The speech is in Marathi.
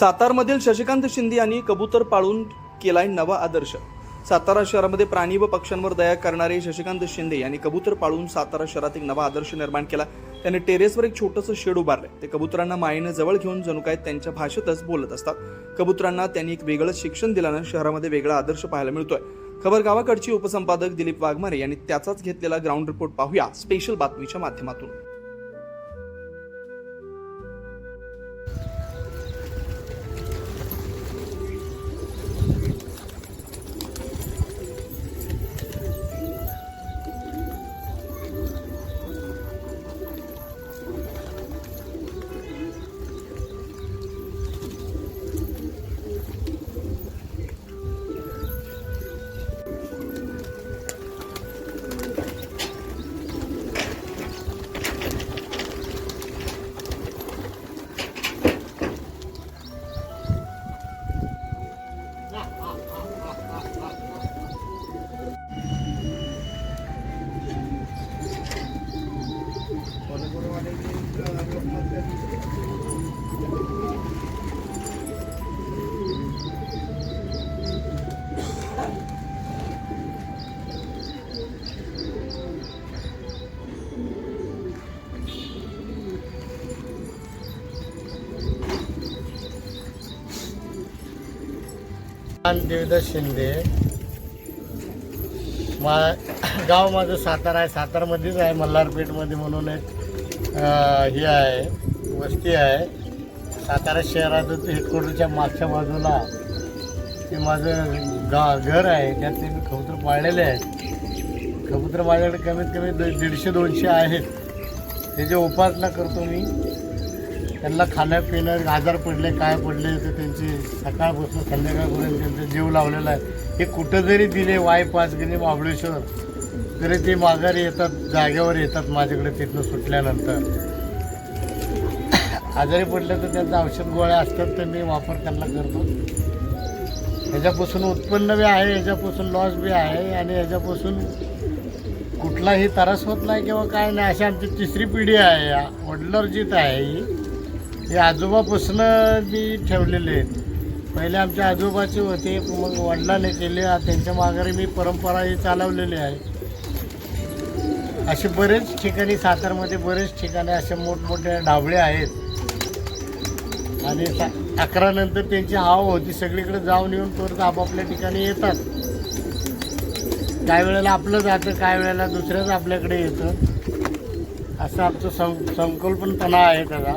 सातारमधील शशिकांत शिंदे यांनी कबूतर पाळून केलाय नवा आदर्श. सातारा शहरामध्ये प्राणी व पक्ष्यांवर दया करणारे शशिकांत शिंदे यांनी कबूतर पाळून सातारा शहरात एक नवा आदर्श निर्माण केला. त्यांनी टेरेसवर एक छोटंसं शेड उभारलंय. ते कबुतरांना मायेनं जवळ घेऊन जणू काय त्यांच्या भाषेतच बोलत असतात. कबुतरांना त्यांनी एक वेगळं शिक्षण दिल्यानं शहरामध्ये वेगळा आदर्श पाहायला मिळतोय. खबर गावाकडची उपसंपादक दिलीप वाघमारे यांनी त्याचाच घेतलेला ग्राउंड रिपोर्ट पाहूया. स्पेशल बातमीच्या माध्यमातून. देवदास शिंदे. मा गाव माझं सातारा आहे. सातारामध्येच आहे मल्हारपेठमध्ये म्हणून एक हे आहे वस्ती आहे. सातारा शहराचं हेडक्वार्टरच्या मागच्या बाजूला ते माझं गा घर आहे. त्यात ते मी कबूतर पाळलेले आहेत. कबूतर माझ्याकडे कमीत कमी दो- दीडशे दोनशे आहेत. त्याची उपासना करतो मी त्यांना खाण्यापिणं आजार पडले काय पडले तर त्यांची सकाळपासून संध्याकाळपर्यंत त्यांचा जीव लावलेला आहे. हे कुठं जरी दिले वाय पाच गेले महाबळेश्वर. तरी ते माघारी येतात जागेवर येतात माझ्याकडे तिथनं सुटल्यानंतर. आजारी पडलं तर त्यांचं औषध गोळ्या असतात तर मी वापर त्यांना करतो. ह्याच्यापासून उत्पन्न बी आहे ह्याच्यापासून लॉस बी आहे आणि ह्याच्यापासून कुठलाही त्रास होत नाही किंवा काय नाही. अशी आमची तिसरी पिढी आहे या वडिलार्जित आहे ही. हे आजोबापासून मी ठेवलेले आहेत. पहिले आमच्या आजोबाचे होते मग वडिलाने केले. त्यांच्या माघारी मी परंपरा ही चालवलेली आहे. असे बरेच ठिकाणी सातारमध्ये बरेच ठिकाणी असे मोठमोठे ढाबळे आहेत. आणि सा अकरा नंतर त्यांची हाव होती. सगळीकडे जाऊन येऊन परत आपापल्या ठिकाणी येतात. काही वेळेला आपलं जातं काही वेळेला दुसऱ्याच आपल्याकडे येतं. असं आमचं सं संकल्पनपणा आहे त्याचा.